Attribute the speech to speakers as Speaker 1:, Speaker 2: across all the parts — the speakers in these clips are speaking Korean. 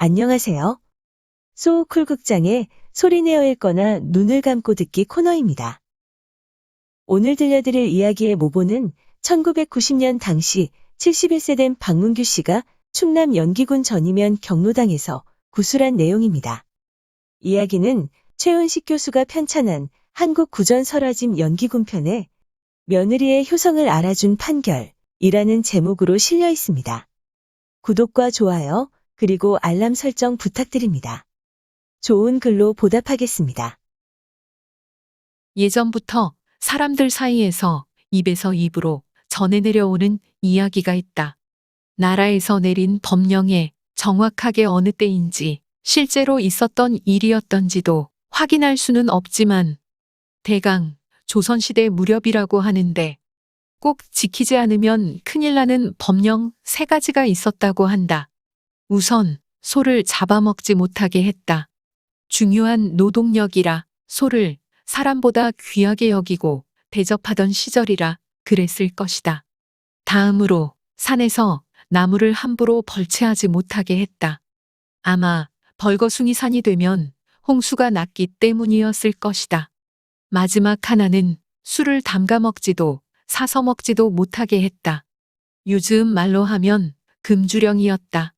Speaker 1: 안녕하세요. 소우쿨 극장의 소리내어 읽거나 눈을 감고 듣기 코너입니다. 오늘 들려드릴 이야기의 모본은 1990년 당시 71세 된 박문규 씨가 충남 연기군 전이면 경로당에서 구술한 내용입니다. 이야기는 최은식 교수가 편찬한 한국 구전 설화집 연기군 편에 며느리의 효성을 알아준 판결이라는 제목으로 실려 있습니다. 구독과 좋아요, 그리고 알람 설정 부탁드립니다. 좋은 글로 보답하겠습니다.
Speaker 2: 예전부터 사람들 사이에서 입에서 입으로 전해 내려오는 이야기가 있다. 나라에서 내린 법령에 정확하게 어느 때인지 실제로 있었던 일이었던지도 확인할 수는 없지만 대강 조선시대 무렵이라고 하는데 꼭 지키지 않으면 큰일 나는 법령 세 가지가 있었다고 한다. 우선 소를 잡아먹지 못하게 했다. 중요한 노동력이라 소를 사람보다 귀하게 여기고 대접하던 시절이라 그랬을 것이다. 다음으로 산에서 나무를 함부로 벌채하지 못하게 했다. 아마 벌거숭이 산이 되면 홍수가 났기 때문이었을 것이다. 마지막 하나는 술을 담가 먹지도 사서 먹지도 못하게 했다. 요즘 말로 하면 금주령이었다.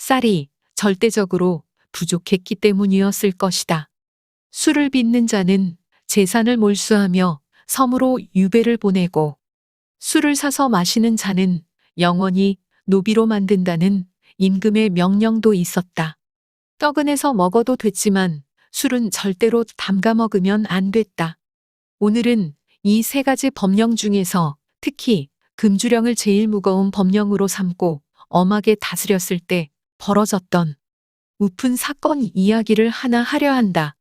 Speaker 2: 쌀이 절대적으로 부족했기 때문이었을 것이다. 술을 빚는 자는 재산을 몰수하며 섬으로 유배를 보내고 술을 사서 마시는 자는 영원히 노비로 만든다는 임금의 명령도 있었다. 떡은 해서 먹어도 됐지만 술은 절대로 담가 먹으면 안 됐다. 오늘은 이 세 가지 법령 중에서 특히 금주령을 제일 무거운 법령으로 삼고 엄하게 다스렸을 때 벌어졌던 우픈 사건 이야기를 하나 하려 한다.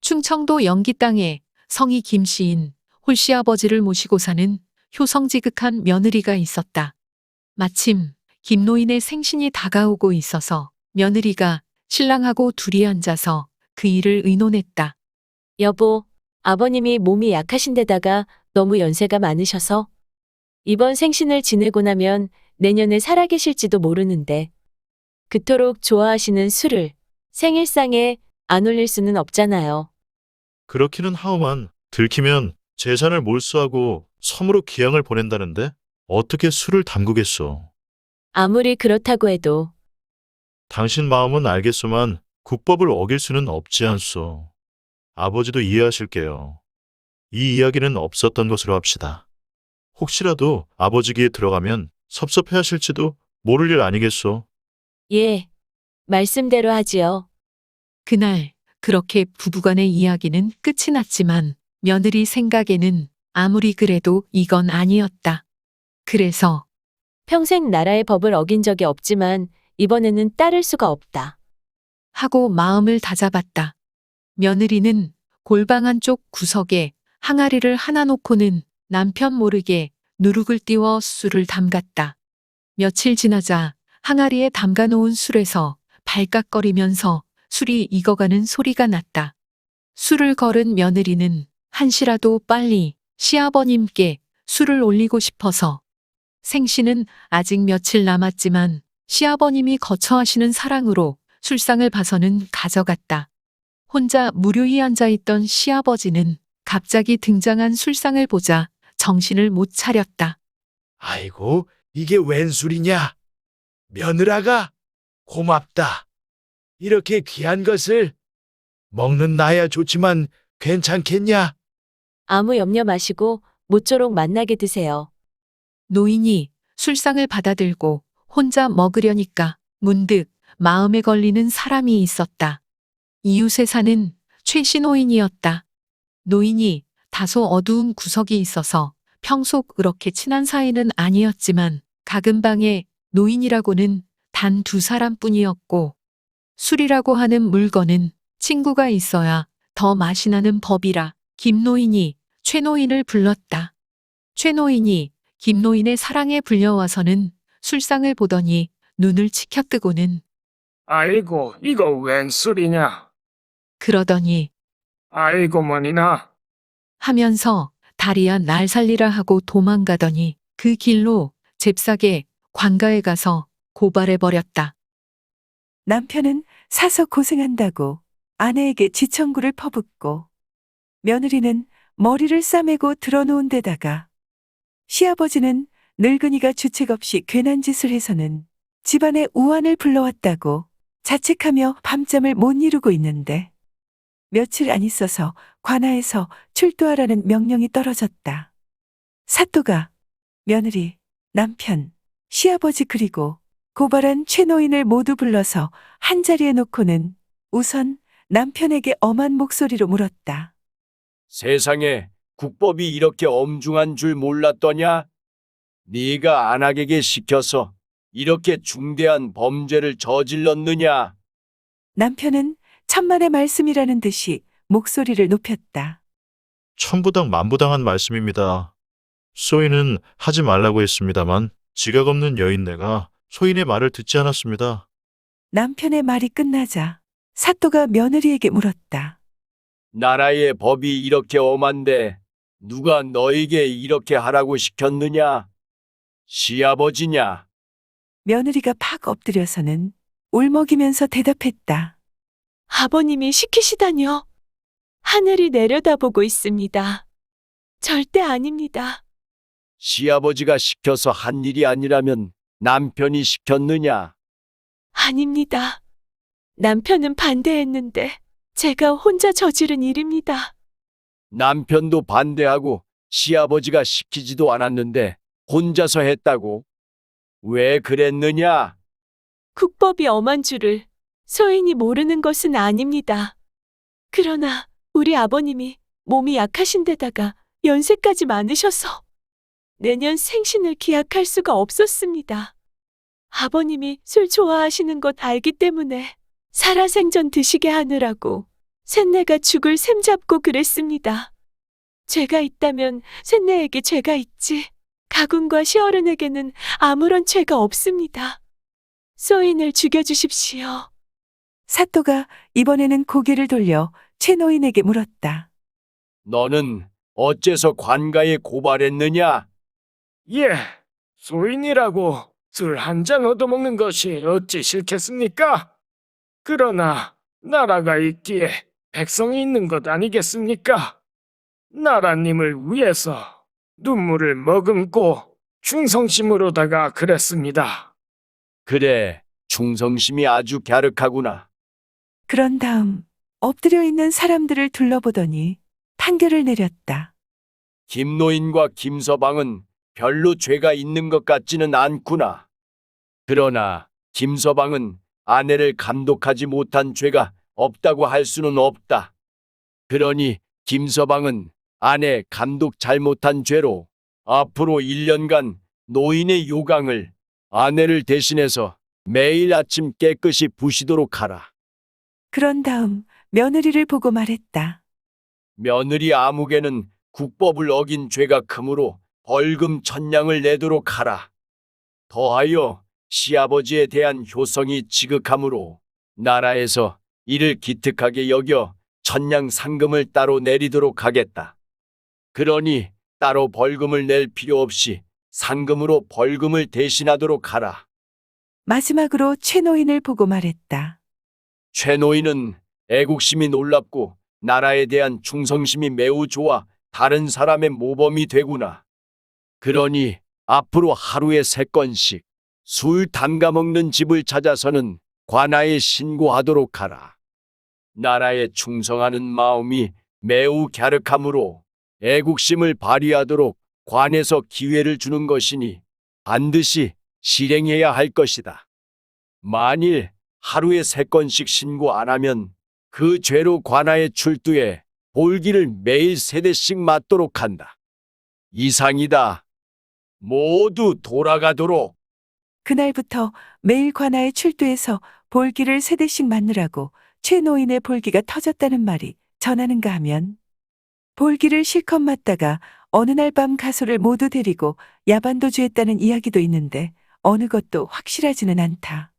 Speaker 2: 충청도 영기 땅에 성이 김씨인 홀씨 아버지를 모시고 사는 효성지극한 며느리가 있었다. 마침 김노인의 생신이 다가오고 있어서 며느리가 신랑하고 둘이 앉아서 그 일을 의논했다.
Speaker 1: 여보, 아버님이 몸이 약하신데다가 너무 연세가 많으셔서 이번 생신을 지내고 나면 내년에 살아계실지도 모르는데 그토록 좋아하시는 술을 생일상에 안 올릴 수는 없잖아요.
Speaker 3: 그렇기는 하오만 들키면 재산을 몰수하고 섬으로 기양을 보낸다는데 어떻게 술을 담그겠소?
Speaker 1: 아무리 그렇다고 해도
Speaker 3: 당신 마음은 알겠소만 국법을 어길 수는 없지 않소. 아버지도 이해하실게요. 이 이야기는 없었던 것으로 합시다. 혹시라도 아버지 귀에 들어가면 섭섭해 하실지도 모를 일 아니겠소.
Speaker 1: 예, 말씀대로 하지요.
Speaker 2: 그날 그렇게 부부간의 이야기는 끝이 났지만 며느리 생각에는 아무리 그래도 이건 아니었다. 그래서
Speaker 1: 평생 나라의 법을 어긴 적이 없지만 이번에는 따를 수가 없다.
Speaker 2: 하고 마음을 다잡았다. 며느리는 골방 한쪽 구석에 항아리를 하나 놓고는 남편 모르게 누룩을 띄워 술을 담갔다. 며칠 지나자 항아리에 담가 놓은 술에서 발깍거리면서 술이 익어가는 소리가 났다. 술을 걸은 며느리는 한시라도 빨리 시아버님께 술을 올리고 싶어서 생신은 아직 며칠 남았지만 시아버님이 거처하시는 사랑으로 술상을 봐서는 가져갔다. 혼자 무료히 앉아있던 시아버지는 갑자기 등장한 술상을 보자 정신을 못 차렸다.
Speaker 4: 아이고, 이게 웬 술이냐? 며느라가 고맙다. 이렇게 귀한 것을 먹는 나야 좋지만 괜찮겠냐?
Speaker 1: 아무 염려 마시고 모쪼록 만나게 드세요.
Speaker 2: 노인이 술상을 받아들고 혼자 먹으려니까 문득 마음에 걸리는 사람이 있었다. 이웃에 사는 최씨 노인이었다. 노인이 다소 어두운 구석이 있어서 평소 그렇게 친한 사이는 아니었지만 작은 방에 노인이라고는 단 두 사람뿐이었고 술이라고 하는 물건은 친구가 있어야 더 맛이 나는 법이라 김노인이 최노인을 불렀다. 최노인이 김노인의 사랑에 불려와서는 술상을 보더니 눈을 치켜뜨고는
Speaker 5: 아이고, 이거 웬 술이냐?
Speaker 2: 그러더니
Speaker 5: 아이고, 머니나.
Speaker 2: 하면서 다리야 날 살리라 하고 도망가더니 그 길로 잽싸게 관가에 가서 고발해 버렸다.
Speaker 6: 남편은 사서 고생한다고 아내에게 지청구를 퍼붓고 며느리는 머리를 싸매고 들어놓은 데다가 시아버지는 늙은이가 주책 없이 괜한 짓을 해서는 집안에 우환을 불러왔다고 자책하며 밤잠을 못 이루고 있는데 며칠 안 있어서 관아에서 출두하라는 명령이 떨어졌다. 사또가 며느리, 남편, 시아버지 그리고 고발한 최노인을 모두 불러서 한자리에 놓고는 우선 남편에게 엄한 목소리로 물었다.
Speaker 7: 세상에 국법이 이렇게 엄중한 줄 몰랐더냐? 네가 안하게게 시켜서 이렇게 중대한 범죄를 저질렀느냐?
Speaker 6: 남편은 천만의 말씀이라는 듯이 목소리를 높였다.
Speaker 3: 천부당 만부당한 말씀입니다. 소인은 하지 말라고 했습니다만 지각 없는 여인네가 소인의 말을 듣지 않았습니다.
Speaker 6: 남편의 말이 끝나자 사또가 며느리에게 물었다.
Speaker 7: 나라의 법이 이렇게 엄한데 누가 너에게 이렇게 하라고 시켰느냐? 시아버지냐?
Speaker 6: 며느리가 팍 엎드려서는 울먹이면서 대답했다.
Speaker 1: 아버님이 시키시다뇨. 하늘이 내려다보고 있습니다. 절대 아닙니다.
Speaker 7: 시아버지가 시켜서 한 일이 아니라면 남편이 시켰느냐?
Speaker 1: 아닙니다. 남편은 반대했는데 제가 혼자 저지른 일입니다.
Speaker 7: 남편도 반대하고 시아버지가 시키지도 않았는데 혼자서 했다고? 왜 그랬느냐?
Speaker 1: 국법이 엄한 줄을 소인이 모르는 것은 아닙니다. 그러나 우리 아버님이 몸이 약하신 데다가 연세까지 많으셔서 내년 생신을 기약할 수가 없었습니다. 아버님이 술 좋아하시는 것 알기 때문에 살아생전 드시게 하느라고 셋내가 죽을 셈 잡고 그랬습니다. 죄가 있다면 셋내에게 죄가 있지. 가군과 시어른에게는 아무런 죄가 없습니다. 소인을 죽여주십시오.
Speaker 6: 사또가 이번에는 고개를 돌려 최노인에게 물었다.
Speaker 7: 너는 어째서 관가에 고발했느냐?
Speaker 5: 예, 소인이라고 술 한 잔 얻어먹는 것이 어찌 싫겠습니까? 그러나 나라가 있기에 백성이 있는 것 아니겠습니까? 나라님을 위해서 눈물을 머금고 충성심으로다가 그랬습니다.
Speaker 7: 그래, 충성심이 아주 갸륵하구나.
Speaker 6: 그런 다음 엎드려 있는 사람들을 둘러보더니 판결을 내렸다.
Speaker 7: 김노인과 김서방은 별로 죄가 있는 것 같지는 않구나. 그러나 김서방은 아내를 감독하지 못한 죄가 없다고 할 수는 없다. 그러니 김서방은 아내 감독 잘못한 죄로 앞으로 1년간 노인의 요강을 아내를 대신해서 매일 아침 깨끗이 부시도록 하라.
Speaker 6: 그런 다음 며느리를 보고 말했다.
Speaker 7: 며느리 아무개는 국법을 어긴 죄가 크므로 벌금 천냥을 내도록 하라. 더하여 시아버지에 대한 효성이 지극하므로 나라에서 이를 기특하게 여겨 천냥 상금을 따로 내리도록 하겠다. 그러니 따로 벌금을 낼 필요 없이 상금으로 벌금을 대신하도록 하라.
Speaker 6: 마지막으로 최노인을 보고 말했다.
Speaker 7: 최노인은 애국심이 놀랍고 나라에 대한 충성심이 매우 좋아 다른 사람의 모범이 되구나. 그러니 앞으로 하루에 세 건씩 술 담가 먹는 집을 찾아서는 관아에 신고하도록 하라. 나라에 충성하는 마음이 매우 갸륵하므로 애국심을 발휘하도록 관에서 기회를 주는 것이니 반드시 실행해야 할 것이다. 만일 하루에 세 건씩 신고 안 하면 그 죄로 관아에 출두해 볼기를 매일 세 대씩 맞도록 한다. 이상이다. 모두 돌아가도록.
Speaker 6: 그날부터 매일 관아에 출두해서 볼기를 세 대씩 맞느라고 최노인의 볼기가 터졌다는 말이 전하는가 하면 볼기를 실컷 맞다가 어느 날 밤 가소를 모두 데리고 야반도주했다는 이야기도 있는데 어느 것도 확실하지는 않다.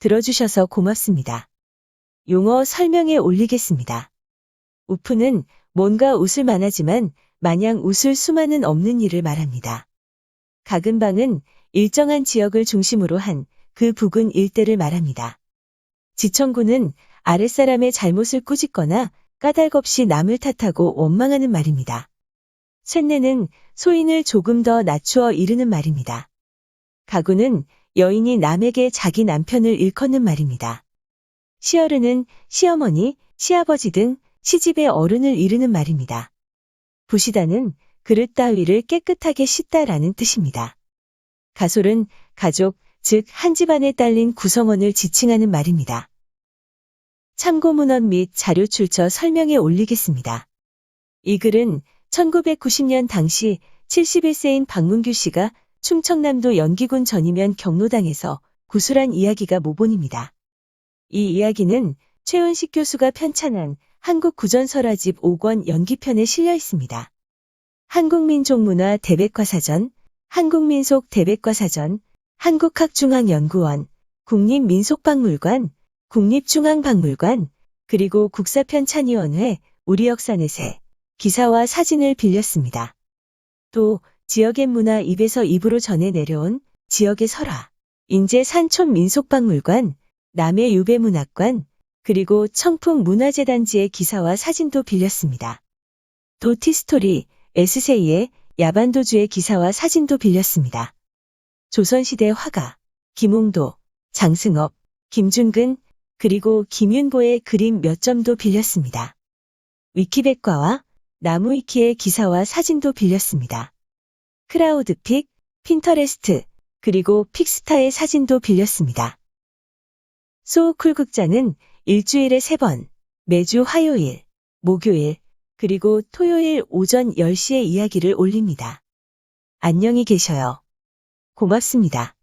Speaker 8: 들어주셔서 고맙습니다. 용어 설명에 올리겠습니다. 우프는 뭔가 웃을 만하지만 마냥 웃을 수만은 없는 일을 말합니다. 각은방은 일정한 지역을 중심으로 한 그 부근 일대를 말합니다. 지천구는 아랫사람의 잘못을 꾸짖거나 까닭없이 남을 탓하고 원망하는 말입니다. 쇳내는 소인을 조금 더 낮추어 이르는 말입니다. 가구는 여인이 남에게 자기 남편을 일컫는 말입니다. 시어르는 시어머니, 시아버지 등 시집의 어른을 이르는 말입니다. 부시다는 그릇 따위를 깨끗하게 씻다라는 뜻입니다. 가솔은 가족, 즉 한 집안에 딸린 구성원을 지칭하는 말입니다. 참고 문헌 및 자료 출처 설명에 올리겠습니다. 이 글은 1990년 당시 71세인 박문규 씨가 충청남도 연기군 전이면 경로당에서 구술한 이야기가 모본입니다. 이 이야기는 최은식 교수가 편찬한 한국 구전설화집 5권 연기편에 실려 있습니다. 한국민족문화 대백과사전, 한국민속 대백과사전, 한국학중앙연구원, 국립민속박물관, 국립중앙박물관, 그리고 국사편찬위원회, 우리 역사넷에 기사와 사진을 빌렸습니다. 또 지역의 문화 입에서 입으로 전해 내려온 지역의 설화, 인제 산촌 민속박물관, 남해 유배문학관, 그리고 청풍 문화재단지의 기사와 사진도 빌렸습니다. 도티스토리, 에스세이의 야반도주의 기사와 사진도 빌렸습니다. 조선시대 화가, 김홍도, 장승업, 김준근, 그리고 김윤보의 그림 몇 점도 빌렸습니다. 위키백과와 나무위키의 기사와 사진도 빌렸습니다. 크라우드픽, 핀터레스트, 그리고 픽스타의 사진도 빌렸습니다. 소우쿨 극장은 일주일에 3번, 매주 화요일, 목요일, 그리고 토요일 오전 10시에 이야기를 올립니다. 안녕히 계셔요. 고맙습니다.